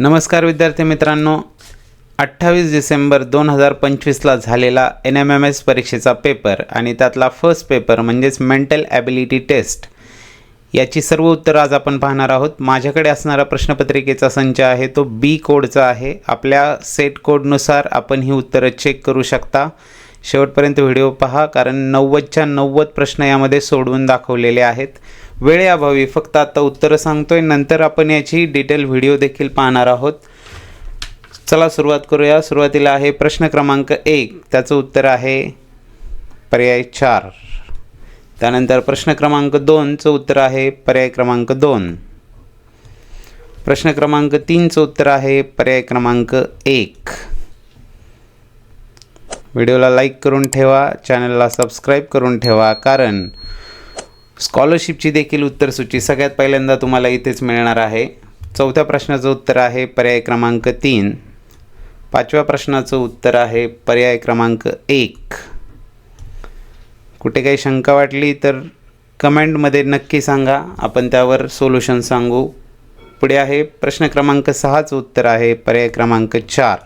नमस्कार विद्यार्थी मित्रांनो. अठ्ठावीस डिसेंबर दोन हजार पंचवीसला झालेला एन एम एम एस परीक्षेचा पेपर आणि त्यातला फर्स्ट पेपर म्हणजेच मेंटल ॲबिलिटी टेस्ट याची सर्व उत्तरं आज आपण पाहणार आहोत. माझ्याकडे असणारा प्रश्नपत्रिकेचा संच आहे तो बी कोडचा आहे. आपल्या सेट कोडनुसार आपण ही उत्तरं चेक करू शकता. शेवटपर्यंत व्हिडिओ पहा कारण नव्वदच्या नव्वद प्रश्न यामध्ये सोडवून दाखवलेले आहेत. वेळेअभावी फक्त आता उत्तरं सांगतोय. नंतर आपण याची डिटेल व्हिडिओ देखील पाहणार आहोत. चला सुरुवात करूया. सुरुवातीला आहे प्रश्न क्रमांक एक. त्याचं उत्तर आहे पर्याय चार. त्यानंतर प्रश्न क्रमांक दोनचं उत्तर आहे पर्याय क्रमांक दोन. प्रश्न क्रमांक तीनचं उत्तर आहे पर्याय क्रमांक एक. व्हिडिओला लाईक करून ठेवा. चॅनलला सबस्क्राईब करून ठेवा. कारण स्कॉलरशिपची देखील उत्तरसूची. सगळ्यात पहिल्यांदा तुम्हाला इथेच मिळणार आहे. चौथ्या प्रश्नाचं उत्तर आहे पर्याय क्रमांक तीन. पाचव्या प्रश्नाचं उत्तर आहे पर्याय क्रमांक एक. कुठे काही शंका वाटली तर कमेंटमध्ये नक्की सांगा. आपण त्यावर सोल्युशन सांगू. पुढे आहे प्रश्न क्रमांक सहाचं उत्तर आहे पर्याय क्रमांक चार.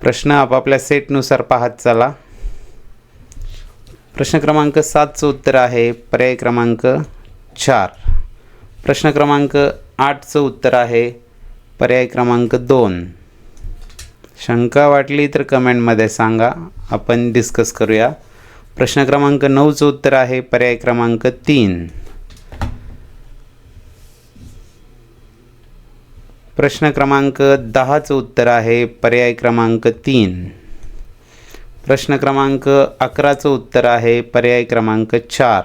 प्रश्न आपापल्या सेटनुसार पाहत चला. प्रश्न क्रमांक सातचं उत्तर आहे पर्याय क्रमांक चार. प्रश्न क्रमांक आठचं उत्तर आहे पर्याय क्रमांक दोन. शंका वाटली तर कमेंटमध्ये सांगा आपण डिस्कस करूया. प्रश्न क्रमांक नऊचं उत्तर आहे पर्याय क्रमांक तीन. प्रश्न क्रमांक दहाचं उत्तर आहे पर्याय क्रमांक तीन. प्रश्न क्रमांक अकराचं उत्तर आहे पर्याय क्रमांक चार.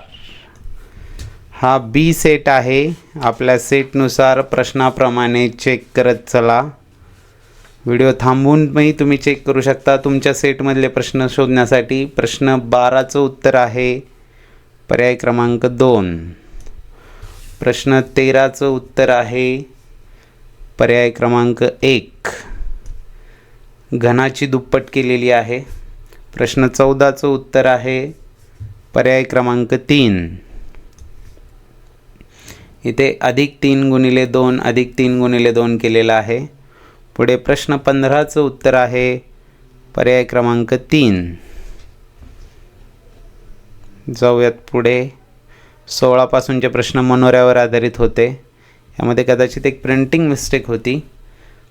हा बी सेट आहे. आपल्या सेटनुसार प्रश्नाप्रमाणे चेक करत चला. व्हिडिओ थांबूनही तुम्ही चेक करू शकता. तुमच्या सेटमधले प्रश्न शोधण्यासाठी प्रश्न बाराचं उत्तर आहे पर्याय क्रमांक दोन. प्रश्न तेराचं उत्तर आहे पर्याय क्रमांक एक. घनाची दुप्पट केलेली आहे. प्रश्न चौदाचं उत्तर आहे. पर्याय क्रमांक तीन. इथे अधिक तीन गुणिले दोन अधिक तीन गुणिले दोन केलेलं आहे. पुढे प्रश्न पंधराचं उत्तर आहे. पर्याय क्रमांक तीन. जाऊयात पुढे. सोळापासूनचे प्रश्न मनोऱ्यावर आधारित होते. यामध्ये कदाचित एक प्रिंटिंग मिस्टेक होती.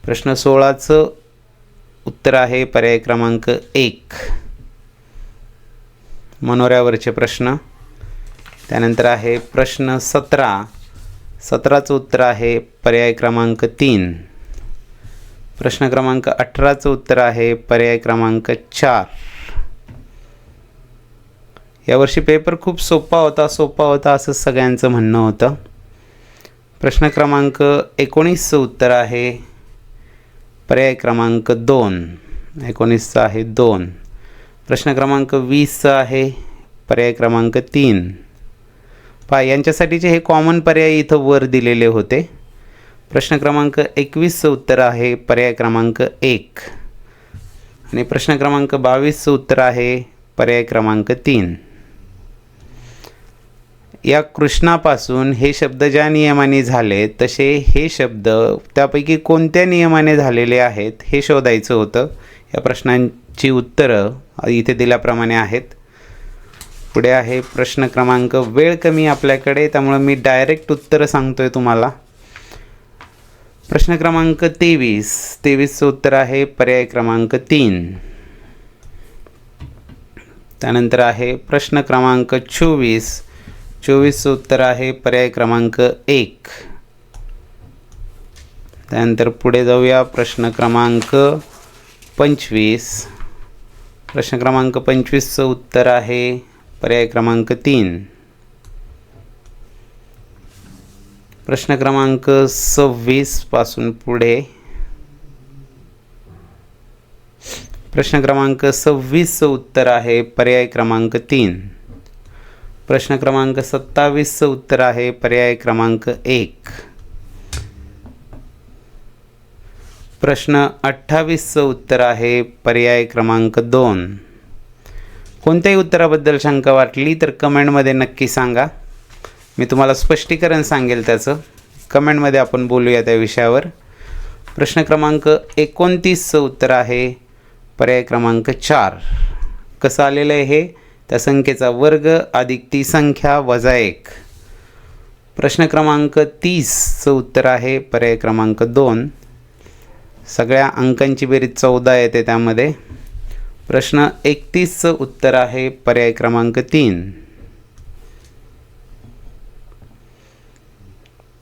प्रश्न सोळाचं उत्तर आहे. पर्याय क्रमांक एक. मनोऱ्यावरचे प्रश्न. त्यानंतर आहे प्रश्न सतरा. सतराचं उत्तर आहे पर्याय क्रमांक तीन. प्रश्न क्रमांक अठराचं उत्तर आहे पर्याय क्रमांक चार. यावर्षी पेपर खूप सोपा होता सोपा होता असं सगळ्यांचं म्हणणं होतं. प्रश्न क्रमांक एकोणीसचं उत्तर आहे पर्याय क्रमांक दोन. एकोणीसचं आहे दोन. प्रश्न क्रमांक वीसचं आहे पर्याय क्रमांक तीन. पहा यांच्यासाठीचे हे कॉमन पर्याय इथं वर दिलेले होते. प्रश्न क्रमांक एकवीसचं उत्तर आहे पर्याय क्रमांक एक. आणि प्रश्न क्रमांक बावीसचं उत्तर आहे पर्याय क्रमांक तीन. या कृष्णापासून हे शब्द ज्या नियमाने झाले तसे हे शब्द त्यापैकी कोणत्या नियमाने झालेले आहेत हे शोधायचं होतं. या प्रश्नांची उत्तरं इथे दिल्याप्रमाणे आहेत. पुढे आहे प्रश्न क्रमांक वेळ कमी आपल्याकडे त्यामुळं मी डायरेक्ट उत्तरं सांगतोय तुम्हाला. प्रश्न क्रमांक तेवीस. तेवीसचं उत्तर आहे पर्याय क्रमांक तीन. त्यानंतर आहे प्रश्न क्रमांक चोवीस. चोवीसचं उत्तर आहे पर्याय क्रमांक एक. त्यानंतर पुढे जाऊया प्रश्न क्रमांक पंचवीस. प्रश्न क्रमांक पंचवीसचं उत्तर आहे. पर्याय क्रमांक तीन. प्रश्न क्रमांक सव्वीसपासून पुढे. प्रश्न क्रमांक सव्वीसचं उत्तर आहे. पर्याय क्रमांक तीन. प्रश्न क्रमांक सत्तावीसचं उत्तर आहे. पर्याय क्रमांक एक. प्रश्न अठ्ठावीसचं उत्तर आहे पर्याय क्रमांक दोन. कोणत्याही उत्तराबद्दल शंका वाटली तर कमेंटमध्ये नक्की सांगा. मी तुम्हाला स्पष्टीकरण सांगेल त्याचं. कमेंटमध्ये आपण बोलूया त्या विषयावर. प्रश्न क्रमांक एकोणतीसचं उत्तर आहे पर्याय क्रमांक चार. कसं आलेलं आहे हे? त्या संख्येचा वर्ग अधिक ती संख्या वजा एक. प्रश्न क्रमांक तीसचं उत्तर आहे पर्याय क्रमांक दोन. सगळ्या अंकांची बेरीज चौदा येते त्यामध्ये. प्रश्न एकतीसचं उत्तर आहे पर्याय क्रमांक तीन.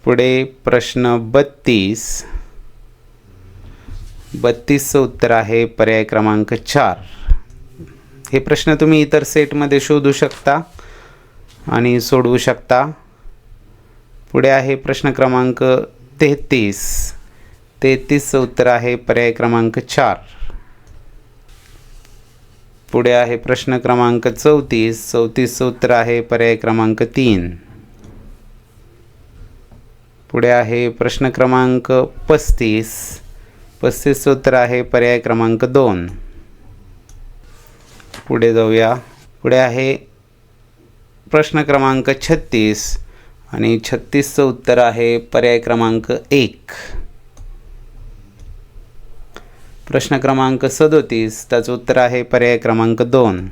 पुढे प्रश्न बत्तीस. बत्तीसचं उत्तर आहे पर्याय क्रमांक चार. हे प्रश्न तुम्ही इतर सेटमध्ये शोधू शकता आणि सोडवू शकता. पुढे आहे प्रश्न क्रमांक तेहतीस. तेहतीसचं उत्तर आहे पर्याय क्रमांक चार. पुढे आहे प्रश्न क्रमांक चौतीस चौतीसचं उत्तर आहे पर्याय क्रमांक तीन. पुढे आहे प्रश्न क्रमांक पस्तीस पस्तीसचं उत्तर आहे पर्याय क्रमांक दोन. पुढे जाऊया. पुढे आहे प्रश्न क्रमांक छत्तीस आणि छत्तीसचं उत्तर आहे पर्याय क्रमांक एक. प्रश्न क्रमांक सदोतीस त्याचं उत्तर आहे पर्याय क्रमांक दोन.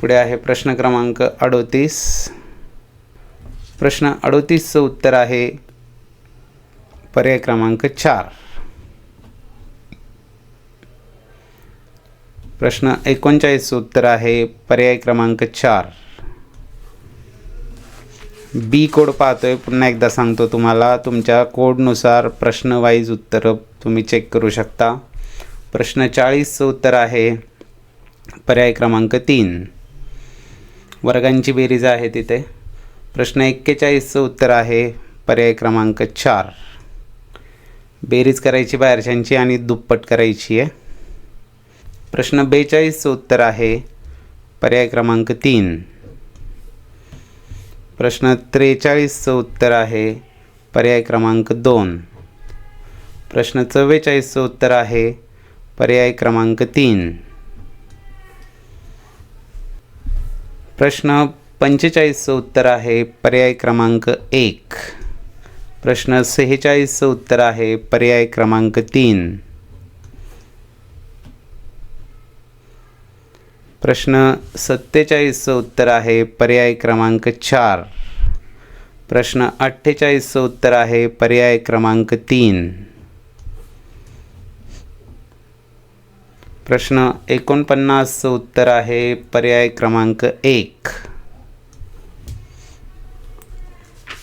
पुढे आहे प्रश्न क्रमांक अडोतीस. प्रश्न अडोतीसचं उत्तर आहे पर्याय क्रमांक चार. प्रश्न एकोणचाळीसचं उत्तर आहे पर्याय क्रमांक चार. बी कोड पाहतोय. पुन्हा एकदा सांगतो तुम्हाला. तुमच्या कोडनुसार प्रश्न वाईज उत्तरं तुम्ही चेक करू शकता. प्रश्न चाळीसचं उत्तर आहे. पर्याय क्रमांक तीन. वर्गांची बेरीज आहे तिथे. प्रश्न एक्केचाळीसचं उत्तर आहे. पर्याय क्रमांक चार. बेरीज करायची बाहेरच्यांची आणि दुप्पट करायची आहे. प्रश्न बेचाळीसचं उत्तर आहे. पर्याय क्रमांक तीन. प्रश्न त्रेचाळीसचं उत्तर आहे. पर्याय क्रमांक दोन. प्रश्न चव्वेचाळीसचं उत्तर आहे. पर्याय क्रमांक तीन. प्रश्न पंचेचाळीसचं उत्तर आहे. पर्याय क्रमांक एक. प्रश्न सेहेचाळीसचं उत्तर आहे. पर्याय क्रमांक तीन. प्रश्न सत्तेचाळीसचं उत्तर आहे पर्याय क्रमांक चार. प्रश्न अठ्ठेचाळीसचं उत्तर आहे पर्याय क्रमांक तीन. प्रश्न एकोणपन्नासचं उत्तर आहे पर्याय क्रमांक एक.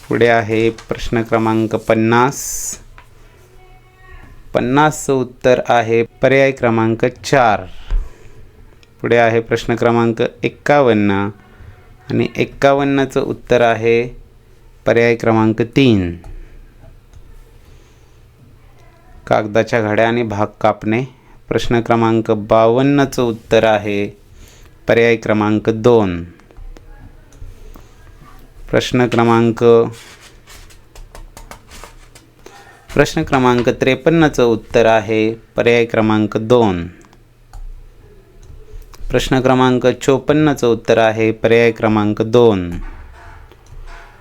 पुढे आहे प्रश्न क्रमांक पन्नास. पन्नासचं उत्तर आहे पर्याय क्रमांक चार. पुढे आहे प्रश्न क्रमांक एक्कावन्न. आणि एक्कावन्नचं उत्तर आहे पर्याय क्रमांक तीन. कागदाच्या घड्या आणि भाग कापणे. प्रश्न क्रमांक बावन्नचं उत्तर आहे पर्याय क्रमांक दोन. प्रश्न क्रमांक प्रश्न क्रमांक त्रेपन्नचं उत्तर आहे पर्याय क्रमांक दोन. प्रश्न क्रमांक चोपन्नचं उत्तर आहे पर्याय क्रमांक दोन.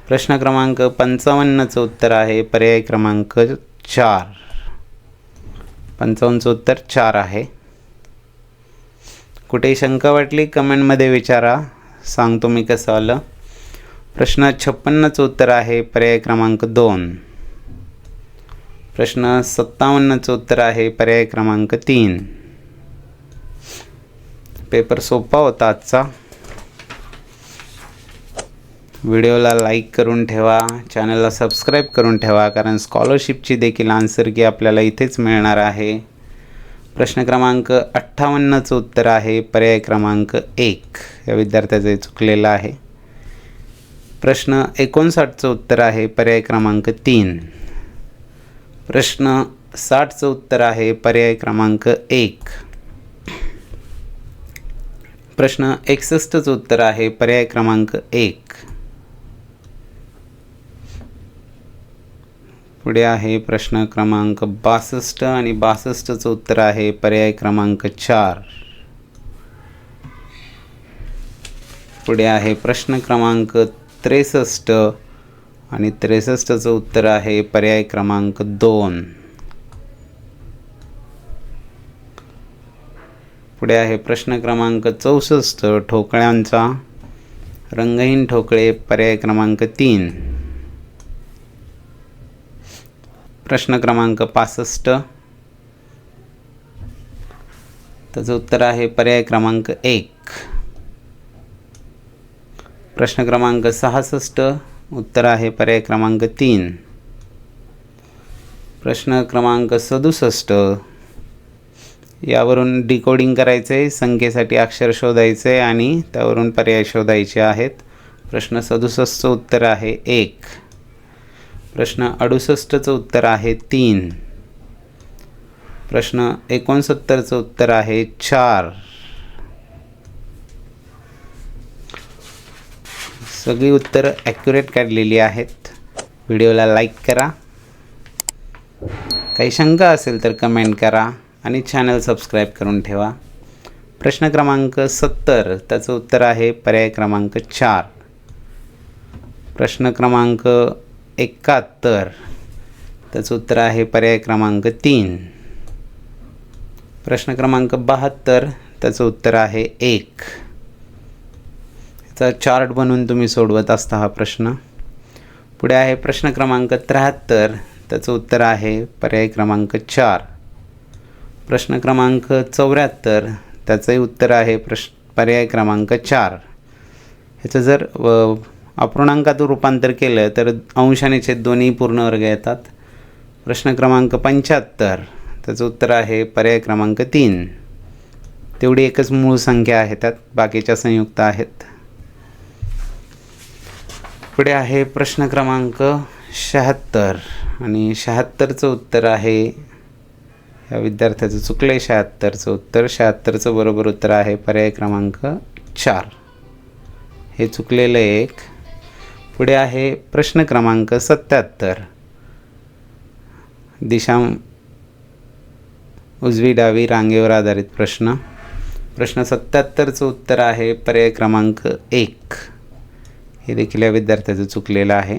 प्रश्न क्रमांक पंचावन्नचं उत्तर आहे पर्याय क्रमांक चार. पंचावन्नचं उत्तर चार आहे. कुठे शंका वाटली कमेंटमध्ये विचारा. सांगतो मी कसं आलं. प्रश्न छप्पन्नचं उत्तर आहे पर्याय क्रमांक दोन. प्रश्न सत्तावन्नचं उत्तर आहे पर्याय क्रमांक तीन. पेपर सोपा होता आजचा. व्हिडिओला लाईक करून ठेवा चॅनलला सबस्क्राईब करून ठेवा कारण स्कॉलरशिपची देखील आन्सर की आपल्याला इथेच मिळणार आहे. प्रश्न क्रमांक अठ्ठावन्नचं उत्तर आहे पर्याय क्रमांक एक. या विद्यार्थ्याचं हे चुकलेलं आहे. प्रश्न एकोणसाठचं उत्तर आहे पर्याय क्रमांक तीन. प्रश्न साठचं उत्तर आहे पर्याय क्रमांक एक. प्रश्न एकसष्टचं उत्तर आहे पर्याय क्रमांक एक. पुढे आहे प्रश्न क्रमांक बासष्ट आणि बासष्टचं उत्तर आहे पर्याय क्रमांक चार. पुढे आहे प्रश्न क्रमांक त्रेसष्ट आणि त्रेसष्टचं उत्तर आहे पर्याय क्रमांक दोन. पुढे आहे प्रश्न क्रमांक चौसष्ट ठोकळ्यांचा. रंगहीन ठोकळे पर्याय क्रमांक तीन. प्रश्न क्रमांक पासष्ट. त्याचं उत्तर आहे पर्याय क्रमांक एक. प्रश्न क्रमांक सहासष्ट उत्तर आहे पर्याय क्रमांक तीन. प्रश्न क्रमांक सदुसष्ट यावरून डिकोडिंग करायचं आहे संख्येसाठी अक्षर शोधायचं आहे आणि त्यावरून पर्याय शोधायचे आहेत. प्रश्न सदुसष्टचं उत्तर आहे एक. प्रश्न अडुसष्टचं उत्तर आहे तीन. प्रश्न एकोणसत्तरचं उत्तर आहे चार. सगळी उत्तरं ॲक्युरेट काढलेली आहेत. व्हिडिओला लाईक करा. काही शंका असेल तर कमेंट करा. आणि चॅनल सबस्क्राईब करून ठेवा. प्रश्न क्रमांक सत्तर त्याचं उत्तर आहे पर्याय क्रमांक चार. प्रश्न क्रमांक एकाहत्तर त्याचं उत्तर आहे पर्याय क्रमांक तीन. प्रश्न क्रमांक बहात्तर त्याचं उत्तर आहे एक. याचा चार्ट बनवून तुम्ही सोडवत असता हा प्रश्न. पुढे आहे प्रश्न क्रमांक त्र्याहत्तर त्याचं उत्तर आहे पर्याय क्रमांक चार. प्रश्न क्रमांक चौऱ्याहत्तर. त्याचंही उत्तर आहे प्रश्न पर्याय क्रमांक चार. ह्याचं जर व अपूर्णांकात रूपांतर केलं तर अंश आणि छेद दोन्ही पूर्ण वर्ग येतात. प्रश्न क्रमांक पंच्याहत्तर. त्याचं उत्तर आहे पर्याय क्रमांक तीन. तेवढी एकच मूळ संख्या आहे त्यात बाकीच्या संयुक्त आहेत. पुढे आहे प्रश्न क्रमांक शहात्तर. आणि शहात्तरचं उत्तर आहे या विद्यार्थ्याचं चुकलं आहे शहात्तरचं उत्तर. शहात्तरचं बरोबर उत्तर आहे पर्याय क्रमांक चार. हे चुकलेलं एक. पुढे आहे प्रश्न क्रमांक सत्याहत्तर. दिशा उजवी डावी रांगेवर आधारित प्रश्न. प्रश्न सत्याहत्तरचं उत्तर आहे पर्याय क्रमांक एक. हे देखील या विद्यार्थ्याचं चुकलेलं आहे.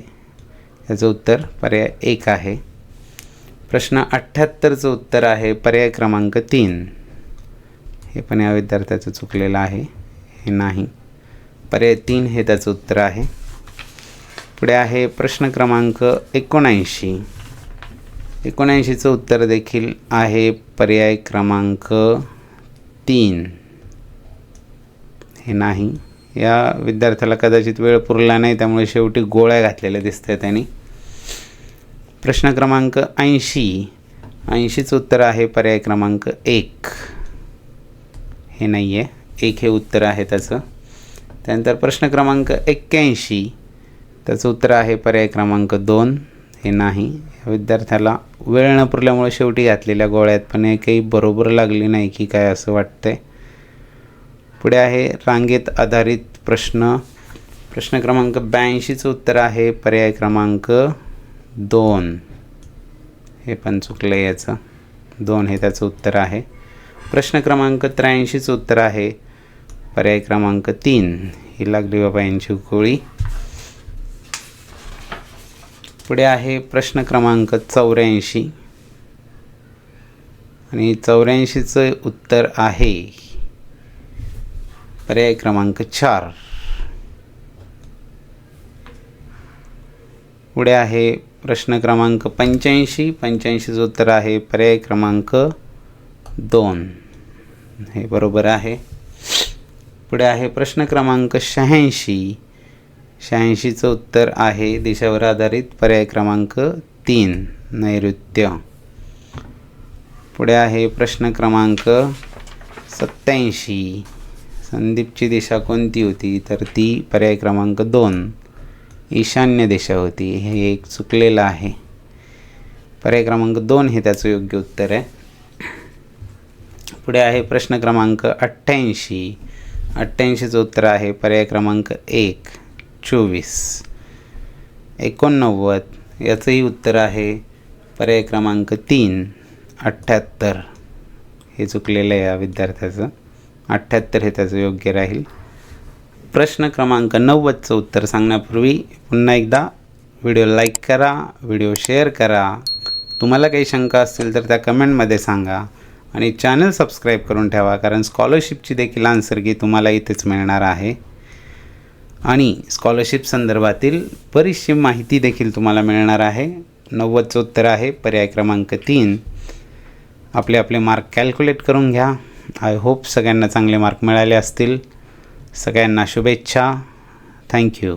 याचं उत्तर पर्याय एक आहे. प्रश्न अठ्ठ्याहत्तरचं उत्तर आहे पर्याय क्रमांक तीन. हे पण या विद्यार्थ्याचं चुकलेलं आहे हे नाही. पर्याय तीन हे त्याचं उत्तर आहे. पुढे आहे प्रश्न क्रमांक एकोणऐंशी. एकोणऐंशीचं उत्तर देखील आहे पर्याय क्रमांक तीन. हे नाही. या विद्यार्थ्याला कदाचित वेळ पुरला नाही त्यामुळे शेवटी गोळ्या घातलेल्या दिसत आहेत त्यांनी. प्रश्न क्रमांक ऐंशी. ऐंशीचं उत्तर आहे पर्याय क्रमांक एक. हे नाही आहे एक हे उत्तर आहे त्याचं. त्यानंतर प्रश्न क्रमांक एक्क्याऐंशी. त्याचं उत्तर आहे पर्याय क्रमांक दोन. हे नाही. विद्यार्थ्याला वेळ न पुरल्यामुळे शेवटी घातलेल्या गोळ्यात पण हे काही बरोबर लागली नाही की काय असं वाटतंय. पुढे आहे रांगेत आधारित प्रश्न. प्रश्न क्रमांक ब्याऐंशीचं उत्तर आहे पर्याय क्रमांक दोन. हे पण चुकलं आहे याचं. दोन हे त्याचं उत्तर आहे. प्रश्न क्रमांक त्र्याऐंशीचं उत्तर आहे. पर्याय क्रमांक तीन. ही लागली बाबा यांची गोळी पुढे आहे प्रश्न क्रमांक चौऱ्याऐंशी. आणि चौऱ्याऐंशीचं उत्तर आहे. पर्याय क्रमांक चार. पुढे आहे प्रश्न क्रमांक पंच्याऐंशी. पंच्याऐंशीचं उत्तर आहे पर्याय क्रमांक दोन. हे बरोबर आहे. पुढे आहे प्रश्न क्रमांक शहाऐंशी. शहाऐंशीचं उत्तर आहे देशावर आधारित पर्याय क्रमांक तीन नैऋत्य. पुढे आहे प्रश्न क्रमांक सत्याऐंशी संदीपची दिशा कोणती होती? तर ती पर्याय क्रमांक दोन. ईशान्य दिशा होती हे एक चुकलेलं आहे. पर्याय क्रमांक दोन हे त्याचं योग्य उत्तर आहे. पुढे आहे प्रश्न क्रमांक अठ्ठ्याऐंशी. अठ्ठ्याऐंशीचं उत्तर आहे पर्याय क्रमांक एक चोवीस. एकोणनव्वद याचंही उत्तर आहे पर्याय क्रमांक तीन अठ्ठ्याहत्तर. हे चुकलेलं आहे या विद्यार्थ्याचं. अठ्ठ्याहत्तर हे त्याचं योग्य राहील. प्रश्न क्रमांक नव्वदचं उत्तर सांगण्यापूर्वी पुन्हा एकदा व्हिडिओ लाईक करा व्हिडिओ शेअर करा. तुम्हाला काही शंका असतील तर त्या कमेंटमध्ये सांगा आणि चॅनल सबस्क्राईब करून ठेवा कारण स्कॉलरशिपची देखील आन्सर की तुम्हाला इथेच मिळणार आहे. आणि स्कॉलरशिप संदर्भातील बरीचशी माहिती देखील तुम्हाला मिळणार आहे. नव्वदचं उत्तर आहे पर्याय क्रमांक तीन. आपले आपले मार्क कॅल्क्युलेट करून घ्या. आय होप सगळ्यांना चांगले मार्क मिळाले असतील. सगळ्यांना शुभेच्छा. थँक्यू